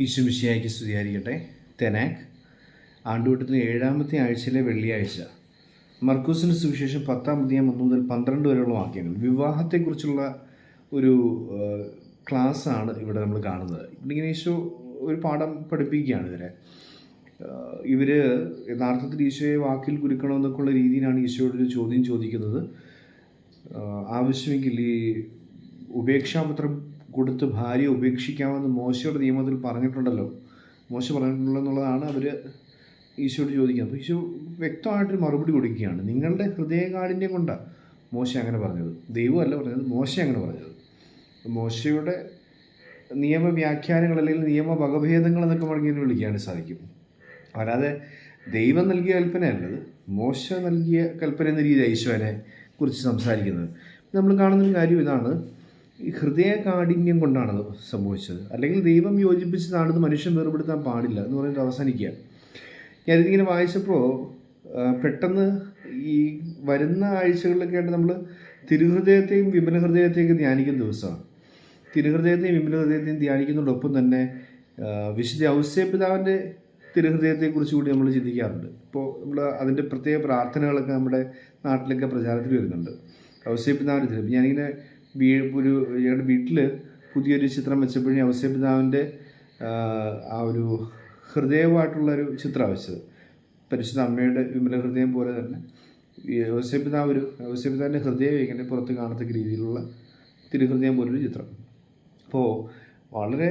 ഈശ്വമിശിയായിക്ക് സ്തുതിയായിരിക്കട്ടെ. തെനാക്. ആണ്ടുവട്ടത്തിന് ഏഴാമത്തെ ആഴ്ചയിലെ വെള്ളിയാഴ്ച. മർക്കൂസിന് സുവിശേഷം പത്താം അധ്യായം ഒന്ന് മുതൽ പന്ത്രണ്ട് വരെയുള്ള വാക്യങ്ങൾ. വിവാഹത്തെക്കുറിച്ചുള്ള ഒരു ക്ലാസ്സാണ് ഇവിടെ നമ്മൾ കാണുന്നത്. ഇങ്ങനെ ഈശോ ഒരു പാഠം പഠിപ്പിക്കുകയാണ് ഇവരെ. ഇവർ യഥാർത്ഥത്തിൽ ഈശോയെ വാക്കിൽ കുരുക്കണമെന്നൊക്കെയുള്ള രീതിയിലാണ് ഈശോയോട് ഒരു ചോദ്യം ചോദിക്കുന്നത്. ആവശ്യമെങ്കിൽ ഈ ഉപേക്ഷാപത്രം കൊടുത്ത് ഭാര്യ ഉപേക്ഷിക്കാമെന്ന് മോശയുടെ നിയമത്തിൽ പറഞ്ഞിട്ടുണ്ടല്ലോ. മോശ പറഞ്ഞിട്ടുണ്ടല്ലോ എന്നുള്ളതാണ് അവർ ഈശോയോട് ചോദിക്കുന്നത്. അപ്പോൾ ഈശോ വ്യക്തമായിട്ടൊരു മറുപടി കൊടുക്കുകയാണ്. നിങ്ങളുടെ ഹൃദയകാഠിന്യം കൊണ്ടാണ് മോശ അങ്ങനെ പറഞ്ഞത്. ദൈവമല്ല പറഞ്ഞത് മോശ അങ്ങനെ പറഞ്ഞത്. മോശയുടെ നിയമവ്യാഖ്യാനങ്ങൾ അല്ലെങ്കിൽ നിയമ വകഭേദങ്ങൾ എന്നൊക്കെ വേണമെങ്കിൽ വിളിക്കാൻ സാധിക്കും. അല്ലാതെ ദൈവം നൽകിയ കൽപ്പനയല്ലത്. മോശ നൽകിയ കൽപ്പന എന്ന രീതിയിൽ ഈശോനെ കുറിച്ച് സംസാരിക്കുന്നത്. നമ്മൾ കാണുന്നൊരു കാര്യം ഇതാണ്. ഈ ഹൃദയ കാഠിന്യം സംഭവിച്ചത്. അല്ലെങ്കിൽ ദൈവം യോജിപ്പിച്ചതാണെന്ന് മനുഷ്യൻ വേർപെടുത്താൻ പാടില്ല എന്ന് പറഞ്ഞിട്ട് അവസാനിക്കുക. ഞാനിതിങ്ങനെ വായിച്ചപ്പോൾ പെട്ടെന്ന് ഈ വരുന്ന ആഴ്ചകളിലൊക്കെ ആയിട്ട് നമ്മൾ തിരുഹൃദയത്തെയും വിമല ഹൃദയത്തെയൊക്കെ ധ്യാനിക്കുന്ന ദിവസമാണ്. തിരുഹൃദയത്തെയും വിമല ഹൃദയത്തെയും ധ്യാനിക്കുന്നതോടൊപ്പം തന്നെ വിശുദ്ധ ഔസ്യപിതാവിന്റെ തിരുഹൃദയത്തെക്കുറിച്ച് കൂടി നമ്മൾ ചിന്തിക്കാറുണ്ട്. ഇപ്പോൾ നമ്മൾ അതിന്റെ പ്രത്യേക പ്രാർത്ഥനകളൊക്കെ നമ്മുടെ നാട്ടിലൊക്കെ പ്രചാരത്തിൽ വരുന്നുണ്ട്. ഔസ്യപിതാവിന്റെ തിരു ഞാനിങ്ങനെ ഒരു ഞങ്ങളുടെ വീട്ടിൽ പുതിയൊരു ചിത്രം വെച്ചപ്പോഴേ അവസ്യപിതാവിന്റെ ആ ഒരു ഹൃദയമായിട്ടുള്ളൊരു ചിത്രം വെച്ചത്. പരിശുദ്ധ അമ്മയുടെ വിമല ഹൃദയം പോലെ തന്നെ. ഈ ഔസ്യപിതാവ് ഒരു ഔസ്യപിതാവിന്റെ ഹൃദയം ഇങ്ങനെ പുറത്ത് കാണത്തക്ക രീതിയിലുള്ള തിരുഹൃദയം പോലൊരു ചിത്രം. അപ്പോൾ വളരെ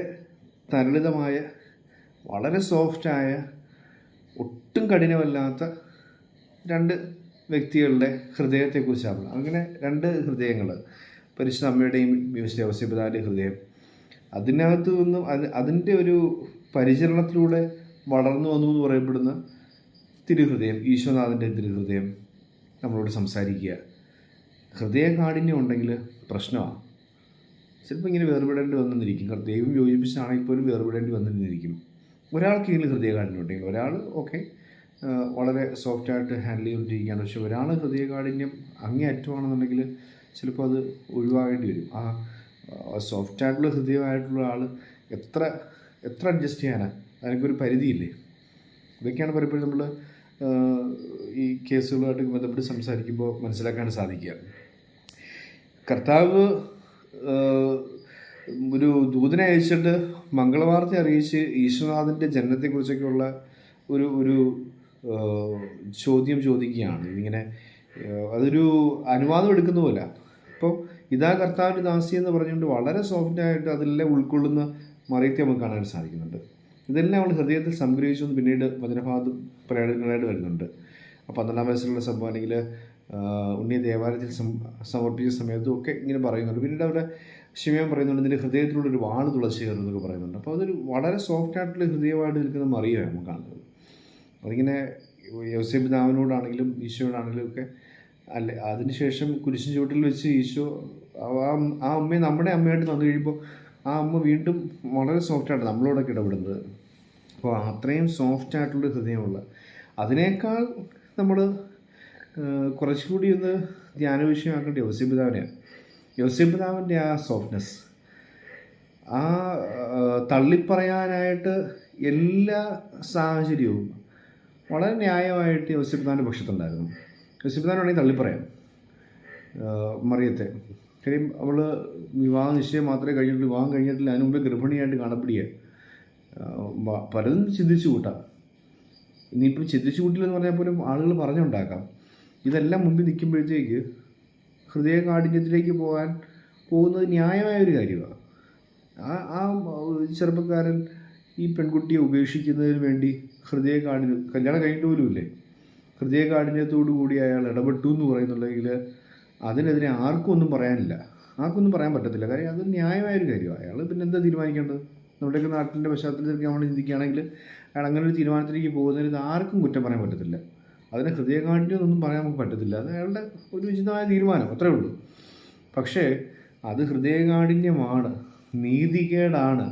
തരളിതമായ വളരെ സോഫ്റ്റായ ഒട്ടും കഠിനമല്ലാത്ത രണ്ട് വ്യക്തികളുടെ ഹൃദയത്തെക്കുറിച്ചാണ് അങ്ങനെ രണ്ട് ഹൃദയങ്ങൾ പരിശുദ്ധ അമ്മയുടെയും വിശുദ്ധ ഔസ്യപിതാവിന്റെ ഹൃദയം. അതിനകത്ത് നിന്നും അത് അതിന്റെ ഒരു പരിചരണത്തിലൂടെ വളർന്നു വന്നു എന്ന് പറയപ്പെടുന്ന തിരുഹൃദയം ഈശ്വനാഥന്റെ തിരുഹൃദയം നമ്മളോട് സംസാരിക്കുക. ഹൃദയ കാഠിന്യം ഉണ്ടെങ്കിൽ പ്രശ്നമാണ്. ചിലപ്പോൾ ഇങ്ങനെ വേർപെടേണ്ടി വന്നിരിക്കും. ദൈവം യോജിപ്പിച്ചാണെങ്കിൽ പോലും വേർപെടേണ്ടി വന്നിരിക്കും. ഒരാൾക്കെങ്കിലും ഹൃദയകാഠിന്യം ഉണ്ടെങ്കിൽ ഒരാൾ ഓക്കെ വളരെ സോഫ്റ്റായിട്ട് ഹാൻഡിൽ ചെയ്തുകൊണ്ടിരിക്കുകയാണ്. പക്ഷെ ഒരാൾ ഹൃദയകാഠിന്യം അങ്ങേ അറ്റമാണെന്നുണ്ടെങ്കിൽ ചിലപ്പോൾ അത് ഒഴിവാകേണ്ടി വരും. ആ സോഫ്റ്റ് ആയിട്ടുള്ള ഹൃദയമായിട്ടുള്ള ആൾ എത്ര എത്ര അഡ്ജസ്റ്റ് ചെയ്യാനാണ് അതിനൊരു പരിധിയില്ലേ? ഇതൊക്കെയാണ് പലപ്പോഴും നമ്മൾ ഈ കേസുകളുമായിട്ട് ബന്ധപ്പെട്ട് സംസാരിക്കുമ്പോൾ മനസ്സിലാക്കാൻ സാധിക്കുക. കർത്താവ് ഒരു ദൂതനെ അയച്ചിട്ട് മംഗളവാർത്ത അറിയിച്ച് ഈശ്വനാഥന്റെ ജനനത്തെക്കുറിച്ചൊക്കെയുള്ള ഒരു ഒരു ചോദ്യം ചോദിക്കുകയാണ്. ഇങ്ങനെ അതൊരു അനുവാദം എടുക്കുന്ന പോലെ. അപ്പോൾ ഇതാ കർത്താവിന്റെ ദാസി എന്ന് പറഞ്ഞുകൊണ്ട് വളരെ സോഫ്റ്റായിട്ട് അതെല്ലാം ഉൾക്കൊള്ളുന്ന മറിയത്തെ നമുക്ക് കാണാൻ സാധിക്കുന്നുണ്ട്. ഇതെല്ലാം അവൾ ഹൃദയത്തിൽ സംഗ്രഹിച്ചു എന്ന് പിന്നീട് വചനഭാഗത്ത് പ്രേരണകളായിട്ട് വരുന്നുണ്ട്. അപ്പോൾ പന്ത്രണ്ടാം വയസ്സിലുള്ള സംഭവം അല്ലെങ്കിൽ ഉണ്ണി ദേവാലയത്തിൽ സമർപ്പിച്ച സമയത്തും ഒക്കെ ഇങ്ങനെ പറയുന്നുണ്ട്. പിന്നീട് അവിടെ ക്ഷമയം പറയുന്നുണ്ട് ഇതിന്റെ ഹൃദയത്തിലൂടെ ഒരു വാണ് തുളച്ച് കയറുന്നൊക്കെ പറയുന്നുണ്ട്. അപ്പോൾ അതൊരു വളരെ സോഫ്റ്റ് ആയിട്ടുള്ള ഹൃദയമായിട്ട് നിൽക്കുന്ന മറിയാണ് നമുക്ക് കാണുന്നത്. അതിങ്ങനെ യോസേബ് പിതാവിനോടാണെങ്കിലും ഈശോയോടാണെങ്കിലും ഒക്കെ അല്ലെ അതിനുശേഷം കുരിശിൻ ചുവട്ടിൽ വെച്ച് ഈശോ ആ ആ അമ്മയെ നമ്മുടെ അമ്മയായിട്ട് തന്നു കഴിയുമ്പോൾ ആ അമ്മ വീണ്ടും വളരെ സോഫ്റ്റായിട്ട് നമ്മളോടൊക്കെ ഇടപെടുന്നത്. അപ്പോൾ അത്രയും സോഫ്റ്റ് ആയിട്ടുള്ള ഹൃദയമുള്ള. അതിനേക്കാൾ നമ്മൾ കുറച്ചുകൂടി ഒന്ന് ധ്യാന വിഷയമാക്കേണ്ട യോസിപിതാവിനെയാണ് യോസിപിതാവിന്റെ ആ സോഫ്റ്റ്നെസ് ആ തള്ളിപ്പറയാനായിട്ട് എല്ലാ സാഹചര്യവും വളരെ ന്യായമായിട്ട് യോസിപിതാവിന്റെ പക്ഷത്തുണ്ടായിരുന്നു. യോസിപിതാനാണെങ്കിൽ തള്ളിപ്പറയാം മറിയത്തെ. കാര്യം അവൾ വിവാഹ നിശ്ചയം മാത്രമേ കഴിഞ്ഞിട്ടുള്ളൂ. വിവാഹം കഴിഞ്ഞിട്ടില്ല. അതിന് മുമ്പേ ഗർഭിണിയായിട്ട് കാണപ്പെടുക പലതും ചിന്തിച്ചു കൂട്ടാം. ഇനിയിപ്പോൾ ചിന്തിച്ചു കൂട്ടില്ലെന്ന് പറഞ്ഞാൽ പോലും ആളുകൾ പറഞ്ഞുണ്ടാക്കാം. ഇതെല്ലാം മുമ്പിൽ നിൽക്കുമ്പോഴത്തേക്ക് ഹൃദയ കാഠിന്യത്തിലേക്ക് പോകാൻ പോകുന്നത് ന്യായമായ ഒരു കാര്യമാണ്. ആ ആ ചെറുപ്പക്കാരൻ ഈ പെൺകുട്ടിയെ ഉപേക്ഷിക്കുന്നതിന് വേണ്ടി ഹൃദയ കാഠിന്യം കല്യാണം കഴിഞ്ഞിട്ട് പോലുമില്ലേ? ഹൃദയകാഠിന്യത്തോടു കൂടി അയാൾ ഇടപെട്ടു എന്ന് പറയുന്നുണ്ടെങ്കിൽ അതിനെതിരെ ആർക്കും ഒന്നും പറയാനില്ല. ആർക്കൊന്നും പറയാൻ പറ്റത്തില്ല. കാര്യം അത് ന്യായമായൊരു കാര്യമാണ് അയാൾ പിന്നെ എന്താ തീരുമാനിക്കേണ്ടത്? നമ്മുടെയൊക്കെ നാട്ടിന്റെ പശ്ചാത്തലത്തിലേക്ക് നമ്മൾ ചിന്തിക്കുകയാണെങ്കിൽ അയാൾ അങ്ങനെ ഒരു തീരുമാനത്തിലേക്ക് പോകുന്നതിന് ഇത് ആർക്കും കുറ്റം പറയാൻ പറ്റത്തില്ല. അതിന് ഹൃദയകാഠിന്യം ഒന്നും പറയാൻ നമുക്ക് പറ്റത്തില്ല. അത് അയാളുടെ ഒരു ഉചിതമായ തീരുമാനം. അത്രേ ഉള്ളൂ. പക്ഷേ അത് ഹൃദയകാഠിന്യമാണ് നീതികേടാണ്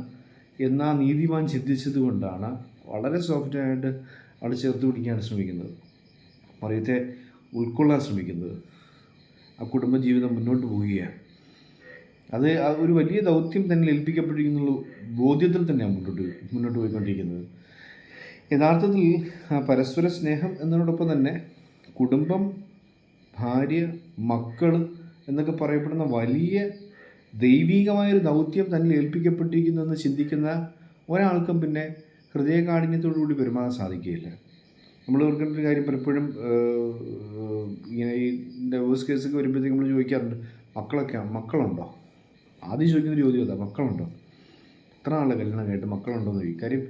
എന്നാ നീതിമാൻ ചിന്തിച്ചത് കൊണ്ടാണ് വളരെ സോഫ്റ്റായിട്ട് അവിടെ ചേർത്ത് പിടിക്കാൻ ശ്രമിക്കുന്നത്. മറിയത്തെ ഉൾക്കൊള്ളാൻ ശ്രമിക്കുന്നത്. ആ കുടുംബജീവിതം മുന്നോട്ട് പോവുകയാണ്. അത് ഒരു വലിയ ദൗത്യം തന്നെ ഏൽപ്പിക്കപ്പെട്ടിരിക്കുന്നുള്ള ബോധ്യത്തിൽ തന്നെയാണ് മുന്നോട്ട് മുന്നോട്ട് പോയിക്കൊണ്ടിരിക്കുന്നത്. യഥാർത്ഥത്തിൽ പരസ്പര സ്നേഹം എന്നതിനോടൊപ്പം തന്നെ കുടുംബം ഭാര്യ മക്കൾ എന്നൊക്കെ പറയപ്പെടുന്ന വലിയ ദൈവീകമായൊരു ദൗത്യം തന്നെ ഏൽപ്പിക്കപ്പെട്ടിരിക്കുന്നു എന്ന് ചിന്തിക്കുന്ന ഒരാൾക്കും പിന്നെ ഹൃദയകാഠിന്യത്തോടു കൂടി പെരുമാറാൻ സാധിക്കുകയില്ല. നമ്മൾ ഓർക്കേണ്ട ഒരു കാര്യം പലപ്പോഴും ഇങ്ങനെ ഈ ഡൈവേഴ്സ് കേസൊക്കെ വരുമ്പോഴത്തേക്ക് നമ്മൾ ചോദിക്കാറുണ്ട് മക്കളൊക്കെ മക്കളുണ്ടോ? ആദ്യം ചോദിക്കുന്ന ചോദ്യം അതാ മക്കളുണ്ടോ? എത്ര ആളെ കല്യാണം കേട്ട് മക്കളുണ്ടോ എന്ന് ചോദിക്കും. കാര്യം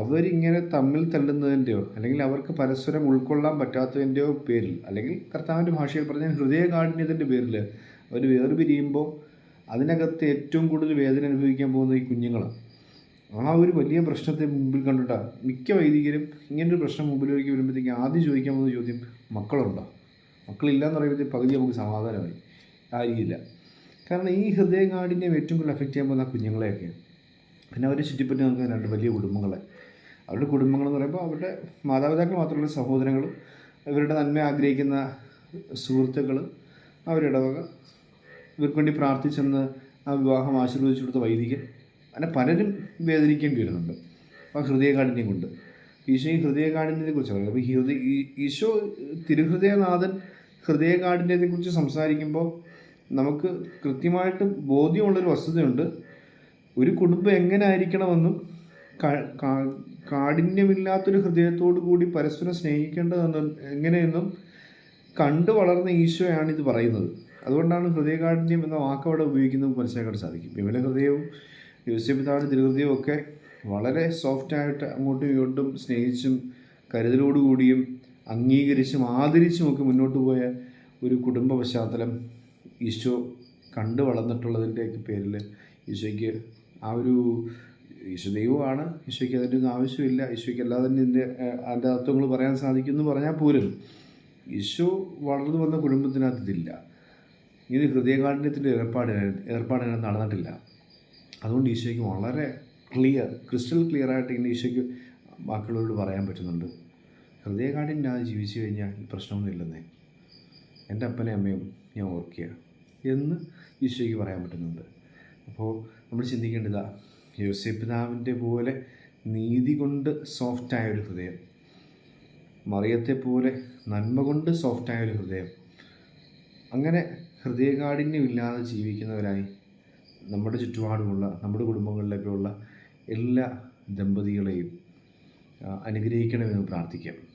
അവരിങ്ങനെ തമ്മിൽ തല്ലുന്നതിന്റെയോ അല്ലെങ്കിൽ അവർക്ക് പരസ്പരം ഉൾക്കൊള്ളാൻ പറ്റാത്തതിന്റെയോ പേരിൽ അല്ലെങ്കിൽ കർത്താവിന്റെ ഭാഷയിൽ പറഞ്ഞാൽ ഹൃദയകാഠിന്യത്തിന്റെ പേരിൽ അവർ വേർപിരിയുമ്പോൾ അതിനകത്ത് ഏറ്റവും കൂടുതൽ വേദന അനുഭവിക്കാൻ പോകുന്നത് ഈ കുഞ്ഞുങ്ങളാണ്. ആ ഒരു വലിയ പ്രശ്നത്തെ മുമ്പിൽ കണ്ടിട്ടാണ് മിക്ക വൈദികരും ഇങ്ങനൊരു പ്രശ്നം മുമ്പിലേക്ക് വരുമ്പോഴത്തേക്ക് ആദ്യം ചോദിക്കാൻ പോകുന്ന ചോദ്യം മക്കളുണ്ടോ? മക്കളില്ല എന്ന് പറയുമ്പോഴത്തേക്ക് പകുതി നമുക്ക് സമാധാനമായി. ആയിരിക്കില്ല. കാരണം ഈ ഹൃദയകാഠിന്യം ഏറ്റവും കൂടുതൽ എഫക്റ്റ് ചെയ്യാൻ പോകുന്ന കുഞ്ഞുങ്ങളെയൊക്കെ പിന്നെ അവരെ ചുറ്റിപ്പറ്റി നമുക്ക് രണ്ട് വലിയ കുടുംബങ്ങളെ. അവരുടെ കുടുംബങ്ങൾ എന്ന് പറയുമ്പോൾ അവരുടെ മാതാപിതാക്കൾ മാത്രമല്ല സഹോദരങ്ങൾ ഇവരുടെ നന്മ ആഗ്രഹിക്കുന്ന സുഹൃത്തുക്കൾ അവരുടെ വക ഇവർക്ക് വേണ്ടി പ്രാർത്ഥിച്ചെന്ന് ആ വിവാഹം ആശീർവദിച്ചു കൊടുത്ത വൈദികൻ. അങ്ങനെ പലരും വേദനിക്കേണ്ടി വരുന്നുണ്ട്. ആ ഹൃദയകാഠിന്യം കൊണ്ട്. ഈശോ ഈ ഹൃദയകാഠിന്യത്തെക്കുറിച്ച് പറയുന്നത്. അപ്പോൾ ഹൃദയ ഈശോ തിരുഹൃദയനാഥൻ ഹൃദയകാഠിന്യത്തെക്കുറിച്ച് സംസാരിക്കുമ്പോൾ നമുക്ക് കൃത്യമായിട്ട് ബോധ്യമുള്ളൊരു വസ്തുതയുണ്ട്. ഒരു കുടുംബം എങ്ങനെ ആയിരിക്കണമെന്നും കാഠിന്യമില്ലാത്തൊരു ഹൃദയത്തോടു കൂടി പരസ്പരം സ്നേഹിക്കേണ്ടതെന്ന് എങ്ങനെയെന്നും കണ്ടു വളർന്ന ഈശോയാണ് ഇത് പറയുന്നത്. അതുകൊണ്ടാണ് ഹൃദയകാഠിന്യം എന്ന വാക്ക് അവിടെ ഉപയോഗിക്കുന്നത് മനസ്സിലാക്കാൻ സാധിക്കും. വിമല ഹൃദയവും യോസ്യപിതാവിന്റെ തിരുഹൃദയവും ഒക്കെ വളരെ സോഫ്റ്റായിട്ട് അങ്ങോട്ടും ഇങ്ങോട്ടും സ്നേഹിച്ചും കരുതലോടുകൂടിയും അംഗീകരിച്ചും ആദരിച്ചും ഒക്കെ മുന്നോട്ട് പോയ ഒരു കുടുംബ പശ്ചാത്തലം ഈശോ കണ്ടു വളർന്നിട്ടുള്ളതിന്റെയൊക്കെ പേരിൽ ഈശോയ്ക്ക് ആ ഒരു ഈശോ ദൈവമാണ്. ഈശോയ്ക്ക് അതിന്റെ ഒന്നും ആവശ്യമില്ല. ഈശോയ്ക്ക് അല്ലാതെ ഇതിന്റെ അതിന്റെ തത്വങ്ങൾ പറയാൻ സാധിക്കും എന്ന് പറഞ്ഞാൽ പോലും ഈശോ വളർന്നു വന്ന കുടുംബത്തിനകത്ത് ഇതില്ല. ഇത് ഹൃദയകാഠിന്യത്തിന്റെ ഏർപ്പാടിനായിരുന്നു ഏർപ്പാടിനായിരുന്നു നടന്നിട്ടില്ല. അതുകൊണ്ട് ഈശോയ്ക്ക് വളരെ ക്ലിയർ ക്രിസ്റ്റൽ ക്ലിയർ ആയിട്ട് ഇങ്ങനെ ഈശോയ്ക്ക് ബാക്കിയുള്ളവരോട് പറയാൻ പറ്റുന്നുണ്ട്. ഹൃദയകാഠിന്യമില്ലാതെ ജീവിച്ചു കഴിഞ്ഞാൽ ഈ പ്രശ്നമൊന്നും ഇല്ലെന്നേ. എന്റെ അപ്പനെ അമ്മയും ഞാൻ ഓർക്കുക എന്ന് ഈശോയ്ക്ക് പറയാൻ പറ്റുന്നുണ്ട്. അപ്പോൾ നമ്മൾ ചിന്തിക്കേണ്ടതാ യോസെപിതാവിന്റെ പോലെ നീതി കൊണ്ട് സോഫ്റ്റായ ഒരു ഹൃദയം മറിയത്തെ പോലെ നന്മ കൊണ്ട് സോഫ്റ്റായ ഒരു ഹൃദയം അങ്ങനെ ഹൃദയകാഠിന്യമില്ലാതെ ജീവിക്കുന്നവരായി നമ്മുടെ ചുറ്റുപാടുമുള്ള നമ്മുടെ കുടുംബങ്ങളിലൊക്കെയുള്ള എല്ലാ ദമ്പതികളെയും അനുഗ്രഹിക്കണമെന്ന് പ്രാർത്ഥിക്കാം.